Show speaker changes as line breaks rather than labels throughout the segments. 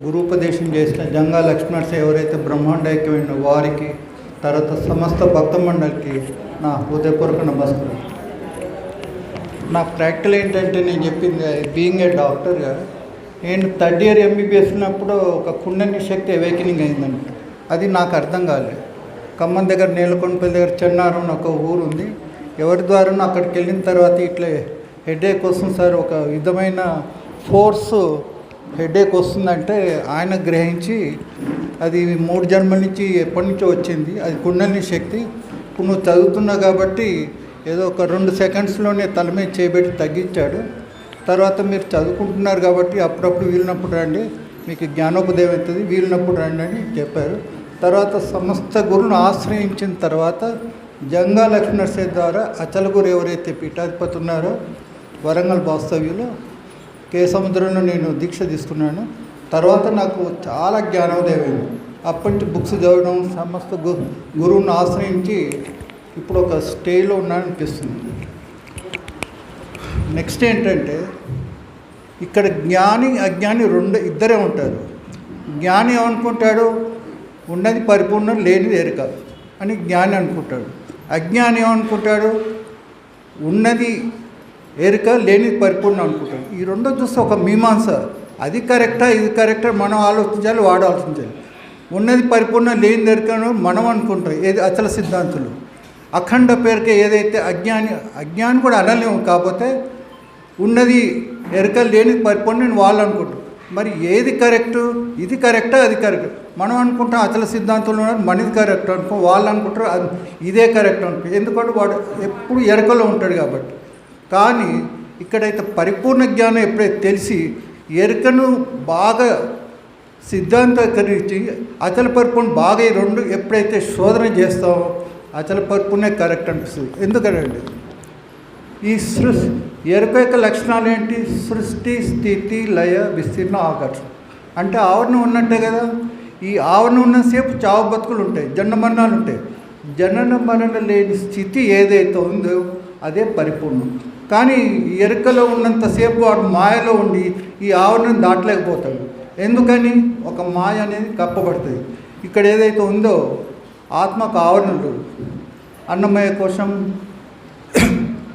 గురూపదేశం చేసిన జంగా లక్ష్మణ్స్ ఎవరైతే బ్రహ్మాండ ఐక్యమైన వారికి తర్వాత సమస్త భక్త మండలికి నా హృదయపూర్వక నమస్కారం. నా ప్రాక్టికల్ ఏంటంటే నేను చెప్పింది బీయింగ్ ఏ డాక్టర్గా నేను థర్డ్ ఇయర్ ఎంబీబీఎస్ ఉన్నప్పుడు ఒక కుండని శక్తి అవేకనింగ్ అయిందంట. అది నాకు అర్థం కాలేదు ఖమ్మం దగ్గర నేలకొండపల్లి దగ్గర చెన్నారం అని ఒక ఊరు ఉంది. ఎవరి ద్వారానో అక్కడికి వెళ్ళిన తర్వాత ఇట్లా హెడేక్ కోసం సార్ ఒక విధమైన ఫోర్సు హెడేక్ వస్తుందంటే ఆయన గ్రహించి అది మూడు జన్మల నుంచి ఎప్పటి నుంచో వచ్చింది. అది కుండలిని శక్తి. ఇప్పుడు నువ్వు చదువుతున్నావు కాబట్టి ఏదో ఒక రెండు సెకండ్స్లోనే తల మీద చేపెట్టి తగ్గించాడు. తర్వాత మీరు చదువుకుంటున్నారు కాబట్టి అప్పుడప్పుడు వీలినప్పుడు రండి. మీకు జ్ఞానోపదేయం అవుతుంది. వీలినప్పుడు రండి అని చెప్పారు. తర్వాత సమస్త గురువును ఆశ్రయించిన తర్వాత జంగా లక్ష్మణర్సే ద్వారా అచల గురు ఎవరైతే పీఠాధిపతి ఉన్నారో వరంగల్ వాస్తవ్యులు కే సముద్రంలో నేను దీక్ష తీసుకున్నాను. తర్వాత నాకు చాలా జ్ఞానోదయం అయింది అప్పటి నుంచి బుక్స్ చదవడం సమస్త గు గురువుని ఆశ్రయించి ఇప్పుడు ఒక స్టేలో ఉన్నాను అనిపిస్తుంది నెక్స్ట్ ఏంటంటే ఇక్కడ జ్ఞాని అజ్ఞాని రెండు ఇద్దరే ఉంటారు. జ్ఞాని ఏమనుకుంటాడు? ఉన్నది పరిపూర్ణం లేనిది ఎరుక అని జ్ఞాని అనుకుంటాడు. అజ్ఞాని ఏమనుకుంటాడు? ఉన్నది ఎరుక లేనిది పరిపూర్ణం అనుకుంటాడు ఈ రెండో చూస్తే ఒక మీమాంస. అది కరెక్టా? ఇది కరెక్టా? మనం ఆలోచించాలి వాడు ఆలోచించాలి. ఉన్నది పరిపూర్ణం లేని ఎరుకను మనం అనుకుంటాం. ఏది? అచల సిద్ధాంతులు. అఖండ పేరుకే ఏదైతే అజ్ఞాని అజ్ఞాని కూడా అనలేము. కాకపోతే ఉన్నది ఎరుక లేని పరిపూర్ణ నేను వాళ్ళు అనుకుంటాం మరి ఏది కరెక్ట్? ఇది కరెక్టా? అది కరెక్ట్? మనం అనుకుంటాం అచల సిద్ధాంతంలో ఉన్నారు మనది కరెక్ట్ అనుకో వాళ్ళు అనుకుంటారు అది ఇదే కరెక్ట్ అనుకో. ఎందుకంటే వాడు ఎప్పుడు ఎరకలో ఉంటాడు కాబట్టి. కానీ ఇక్కడైతే పరిపూర్ణ జ్ఞానం ఎప్పుడైతే తెలిసి ఎరుకను బాగా సిద్ధాంతీకరించి అచల పరిపూర్ణ బాగా ఈ రెండు ఎప్పుడైతే శోధన చేస్తామో అచల పరిపూర్ణే కరెక్ట్ అనిపిస్తుంది ఎందుకంటే ఈ సృష్టి ఎరుక యొక్క లక్షణాలు ఏంటి? సృష్టి స్థితి లయ విస్తీర్ణ ఆకర్షణ. అంటే ఆవరణ ఉన్నట్టే కదా? ఈ ఆవరణ ఉన్నసేపు చావు బతుకులు ఉంటాయి జన్మ మరణాలు ఉంటాయి. జనన మరణ లేని స్థితి ఏదైతే ఉందో అదే పరిపూర్ణం. కానీ ఎరుకలో ఉన్నంతసేపు వాడు మాయలో ఉండి ఈ ఆవరణను దాటలేకపోతాడు. ఎందుకని? ఒక మాయ అనేది కప్పబడుతుంది. ఇక్కడ ఏదైతే ఉందో ఆత్మకు ఆవరణలు. అన్నమయ కోశం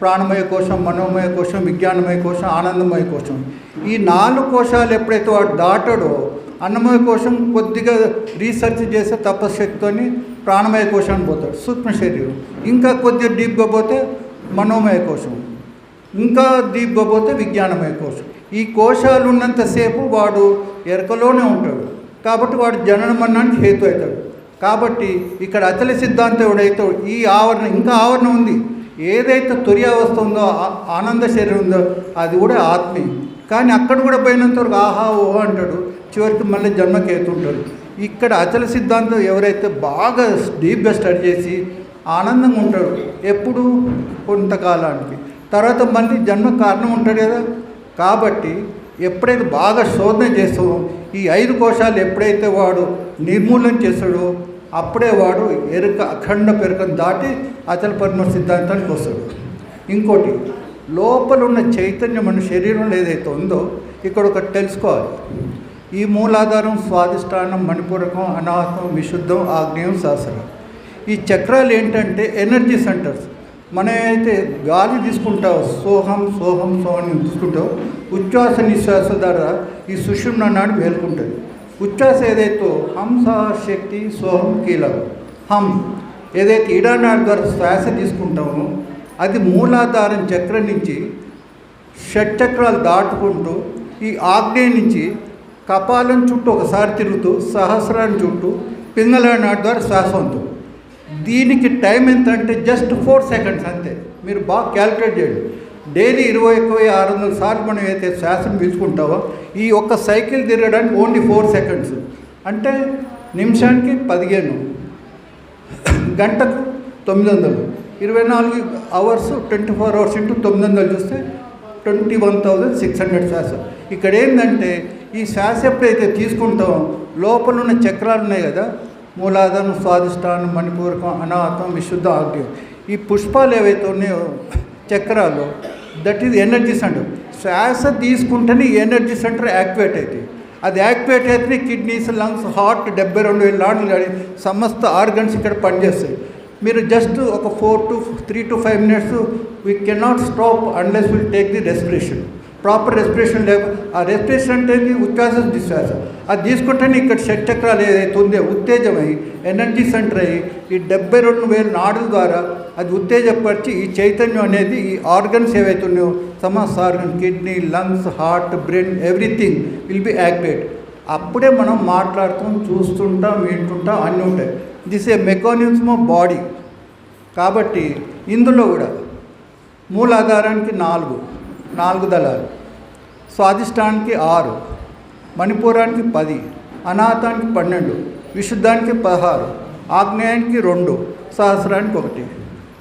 ప్రాణమయ కోశం మనోమయ కోశం విజ్ఞానమయ కోశం ఆనందమయ కోశం. ఈ నాలుగు కోశాలు ఎప్పుడైతే వాడు దాటాడో అన్నమయ కోశం కొద్దిగా రీసెర్చ్ చేస్తే తపశక్తితోని ప్రాణమయ కోశానికి పోతాడు సూక్ష్మ శరీరం. ఇంకా కొద్దిగా డీప్గా పోతే మనోమయ కోశం. ఇంకా డీప్గా విజ్ఞానమయ కోశం. ఈ కోశాలు ఉన్నంతసేపు వాడు ఎరకలోనే ఉంటాడు. కాబట్టి వాడు జనన మరణానికి హేతు అవుతాడు. కాబట్టి ఇక్కడ అచల సిద్ధాంతం ఎవడైతే ఈ ఆవరణ ఇంకా ఆవరణ ఉంది. ఏదైతే తుర్యావస్థ ఉందో ఆనంద శరీరం ఉందో అది కూడా ఆత్మే. కానీ అక్కడ కూడా పోయినంతవరకు ఆహా ఓహో అంటాడు. చివరికి మళ్ళీ జన్మకేతుంటాడు ఇక్కడ అచల సిద్ధాంతం ఎవరైతే బాగా డీప్గా స్టడీ చేసి ఆనందంగా ఉంటాడు. ఎప్పుడు? కొంతకాలానికి. తర్వాత మళ్ళీ జన్మ కారణం ఉంటాడు కదా. కాబట్టి ఎప్పుడైతే బాగా శోధన చేస్తామో ఈ ఐదు కోశాలు ఎప్పుడైతే వాడు నిర్మూలన చేస్తాడో అప్పుడే వాడు ఎరుక అఖండ పెరుకను దాటి అచల పరమ సిద్ధాంతానికి వస్తాడు. ఇంకోటి లోపల ఉన్న చైతన్యం మన శరీరంలో ఏదైతే ఉందో ఇక్కడ ఒకటి తెలుసుకోవాలి. ఈ మూలాధారం స్వాదిష్టానం మణిపూరకం అనాహతం విశుద్ధం ఆగ్నేయం శాస్త్రం. ఈ చక్రాలు ఏంటంటే ఎనర్జీ సెంటర్స్. మనం అయితే గాలి తీసుకుంటాం సోహం సోహం సోహం తీసుకుంటాం. ఉచ్ఛ్వాస నిశ్వాస ద్వారా ఈ సుషుమ్న నాడు మేల్కుంటుంది ఉచ్ఛ్వాస ఏదైతే హంస శక్తి సోహం కీలకం. హం ఏదైతే ఈడానాడు ద్వారా శ్వాస తీసుకుంటామో అది మూలాధారం చక్రం నుంచి షట్చక్రాలు దాటుకుంటూ ఈ ఆగ్నేయ నుంచి కపాలం చుట్టూ ఒకసారి తిరుగుతూ సహస్రాన్ని చుట్టూ పింగళనాడు ద్వారా శ్వాస ఉంటుంది దీనికి టైం ఎంత అంటే జస్ట్ ఫోర్ సెకండ్స్ అంతే. మీరు బాగా క్యాలిక్యులేట్ చేయండి. డైలీ ఇరవై ఎక్కువ ఆరు వందల సార్లు మనం అయితే శ్వాసం పీల్చుకుంటామో ఈ ఒక్క సైకిల్ తిరగడానికి ఓన్లీ ఫోర్ సెకండ్స్ అంటే నిమిషానికి పదిహేను గంటకు తొమ్మిది వందలు. ఇరవై నాలుగు hours twenty four hours into తొమ్మిది వందలు చూస్తే twenty one thousand six hundred శ్వాస. ఇక్కడ ఏంటంటే ఈ శ్వాస ఎప్పుడైతే తీసుకుంటామో లోపల ఉన్న చక్రాలు ఉన్నాయి కదా మూలాధారం స్వాదిష్టానం మణిపూరకం అనాహతం విశుద్ధ ఆగ్యం ఈ పుష్పాలు ఏవైతే ఉన్నాయో చక్రాలు దట్ ఈజ్ ఎనర్జీ సెంటర్ శ్వాస తీసుకుంటేనే ఎనర్జీ సెంటర్ యాక్టివేట్ అవుతాయి. అది యాక్టివేట్ అయితే కిడ్నీస్ లంగ్స్ హార్ట్ డెబ్బై రెండు వేల నాడులు సమస్త ఆర్గన్స్ ఇక్కడ పనిచేస్తాయి. మీరు జస్ట్ ఒక four to three to five minutes we cannot stop unless will take the respiration proper respiration లేక ఆ రెస్పిరేషన్ అంటే ఏంది? ఉచ్ఛ్వాస నిశ్వాస అది తీసుకుంటేనే ఇక్కడ షట్చక్రాలు ఏదైతే ఉందో ఉత్తేజమై ఎనర్జీ సెంటర్ అయ్యి ఈ డెబ్బై రెండు వేల నాడుల ద్వారా అది ఉత్తేజపరిచి ఈ చైతన్యం అనేది ఈ ఆర్గన్స్ ఏవైతే ఉన్నాయో సమస్త organ kidney lungs heart brain everything will be activate. అప్పుడే మనం మాట్లాడుతాం చూస్తుంటాం వింటుంటాం అన్నీ ఉంటాయి. This a mechanism of body. కాబట్టి ఇందులో కూడా మూలాధారానికి నాలుగు. నాలుగు దళాలు. స్వాదిష్టానికి ఆరు మణిపూరానికి పది అనాథానికి పన్నెండు విశుద్ధానికి పదహారు ఆగ్నేయానికి రెండు సహస్రానికి ఒకటి.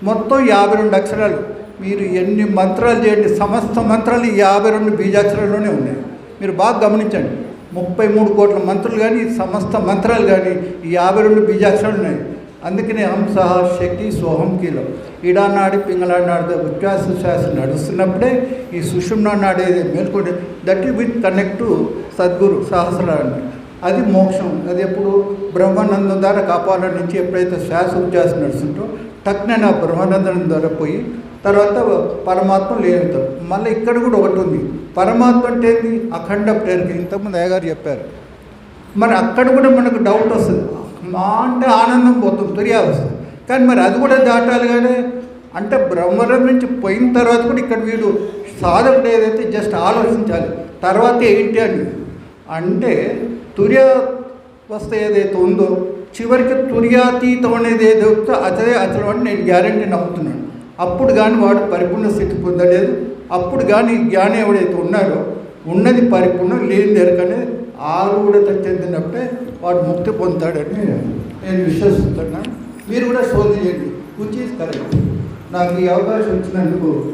మొత్తం యాభై రెండు అక్షరాలు. మీరు ఎన్ని మంత్రాలు చేయండి సమస్త మంత్రాలు ఈ యాభై రెండు బీజాక్షరాల్లోనే ఉన్నాయి. మీరు బాగా గమనించండి. ముప్పై మూడు కోట్ల మంత్రులు కానీ సమస్త మంత్రాలు కానీ ఈ యాభై రెండు బీజాక్షరాలు ఉన్నాయి. అందుకనే హంస శక్తి సోహం కీలం. ఈడానాడు పింగళాడినాడు ఉచ్ఛ్వాస శ్వాస నడుస్తున్నప్పుడే ఈ సుషుమ్న ఏది మేల్కొని that with connect to Sadhguru సహస్రాన్ని అది మోక్షం. అది ఎప్పుడు బ్రహ్మానందం ద్వారా కాపాల నుంచి ఎప్పుడైతే శ్వాస ఉచ్ఛ్వాస నడుస్తుంటో టక్నైన బ్రహ్మానందం ద్వారా పోయి తర్వాత పరమాత్మ లేనితో మళ్ళీ ఇక్కడ కూడా ఒకటి ఉంది. పరమాత్మ అంటే ఏంది? అఖండ ప్రేరణ ఇంతకుముందు అయ్యగారు చెప్పారు. మరి అక్కడ కూడా మనకు డౌట్ వస్తుంది. అంటే ఆనందం పోతుంది తురియా కానీ మరి అది కూడా దాటాలి కానీ అంటే బ్రహ్మరం నుంచి పోయిన తర్వాత కూడా ఇక్కడ వీడు సాధకుడు ఏదైతే జస్ట్ ఆలోచించాలి తర్వాత ఏంటి అని. అంటే తుర్యావస్థ ఏదైతే ఉందో చివరికి తుర్యాతీతం అనేది ఏదైతే అదే అతను అని నేను గ్యారంటీ నమ్ముతున్నాను. అప్పుడు కానీ వాడు పరిపూర్ణ స్థితి పొందలేదు. అప్పుడు కానీ జ్ఞానం ఎవడైతే ఉన్నారో ఉన్నది పరిపూర్ణం లేని దొరకనే ఆరుడత చెందినప్పుడే వాడు ముక్తి పొందుతాడని నేను విశ్వసిస్తున్నాను. మీరు కూడా శోధ చేయండి. Is correct. నాకు ఈ అవకాశం ఇచ్చినందుకు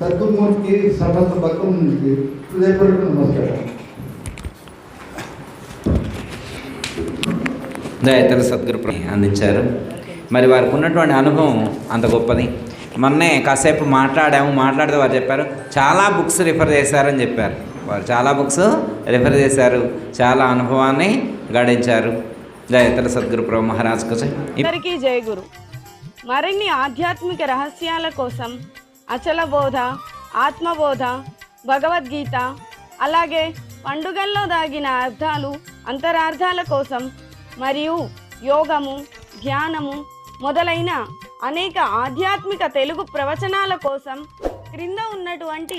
సద్గురుమూర్తికి సమస్త భక్తం నుంచి హృదయపూర్వక నమస్కారం.
దయతల సద్గురు అందించారు. మరి వారికి ఉన్నటువంటి అనుభవం అంత గొప్పది. మొన్నే కాసేపు మాట్లాడాము మాట్లాడితే వారు చెప్పారు చాలా బుక్స్ రిఫర్ చేశారని చెప్పారు. వారు చాలా బుక్స్ రిఫర్ చేశారు. చాలా అనుభవాన్ని గడించారు. దయతల సద్గురు ప్రభు మహారాజ్ జై.
జయ గురు. మరిన్ని ఆధ్యాత్మిక రహస్యాల కోసం అచల బోధ ఆత్మబోధ భగవద్గీత అలాగే పండుగల్లో దాగిన అర్థాలు అంతరార్థాల కోసం మరియు యోగము ధ్యానము మొదలైన అనేక ఆధ్యాత్మిక తెలుగు ప్రవచనాల కోసం క్రింద ఉన్నటువంటి